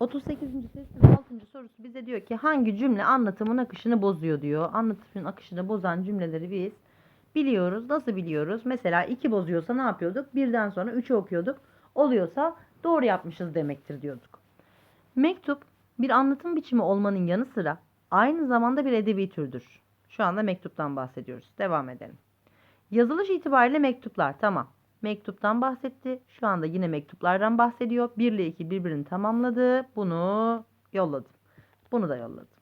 38. testin 6. sorusu bize diyor ki hangi cümle anlatımın akışını bozuyor diyor. Anlatımın akışını bozan cümleleri biz biliyoruz. Nasıl biliyoruz? Mesela 2 bozuyorsa ne yapıyorduk? Birden sonra 3'ü okuyorduk. Oluyorsa doğru yapmışız demektir diyorduk. Mektup bir anlatım biçimi olmanın yanı sıra aynı zamanda bir edebi türdür. Şu anda mektuptan bahsediyoruz. Devam edelim. Yazılış itibariyle mektuplar tamam. Mektuptan bahsetti. Şu anda yine mektuplardan bahsediyor. 1 ile 2 birbirini tamamladı. Bunu yolladım. Bunu da yolladım.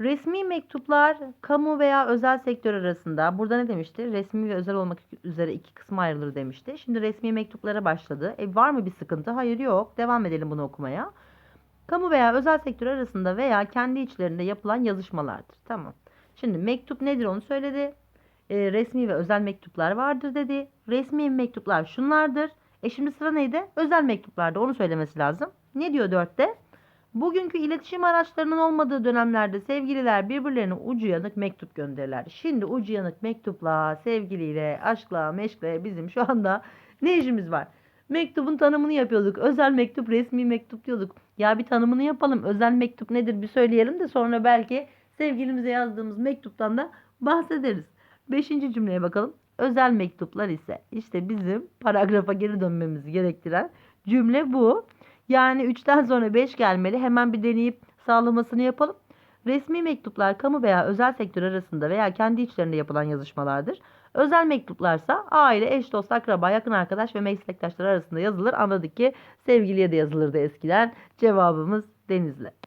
Resmi mektuplar kamu veya özel sektör arasında. Burada ne demişti? Resmi ve özel olmak üzere iki kısma ayrılır demişti. Şimdi resmi mektuplara başladı. E, var mı bir sıkıntı? Hayır yok. Devam edelim bunu okumaya. Kamu veya özel sektör arasında veya kendi içlerinde yapılan yazışmalardır. Tamam. Şimdi mektup nedir onu söyledi. E, resmi ve özel mektuplar vardır dedi. Resmi mektuplar şunlardır. E şimdi sıra neydi? Özel mektuplarda onu söylemesi lazım. Ne diyor dörtte? Bugünkü iletişim araçlarının olmadığı dönemlerde sevgililer birbirlerine ucu yanık mektup gönderirler. Şimdi ucu yanık mektupla, sevgiliyle, aşkla, meşkle bizim şu anda ne işimiz var? Mektubun tanımını yapıyorduk. Özel mektup, resmi mektup diyorduk. Ya bir tanımını yapalım. Özel mektup nedir bir söyleyelim de sonra belki sevgilimize yazdığımız mektuptan da bahsederiz. Beşinci cümleye bakalım. Özel mektuplar ise işte bizim paragrafa geri dönmemizi gerektiren cümle bu. Yani 3'ten sonra 5 gelmeli. Hemen bir deneyip sağlamasını yapalım. Resmi mektuplar kamu veya özel sektör arasında veya kendi içlerinde yapılan yazışmalardır. Özel mektuplarsa aile, eş, dost, akraba, yakın arkadaş ve meslektaşlar arasında yazılır. Anladık ki sevgiliye de yazılırdı eskiden. Cevabımız Denizli.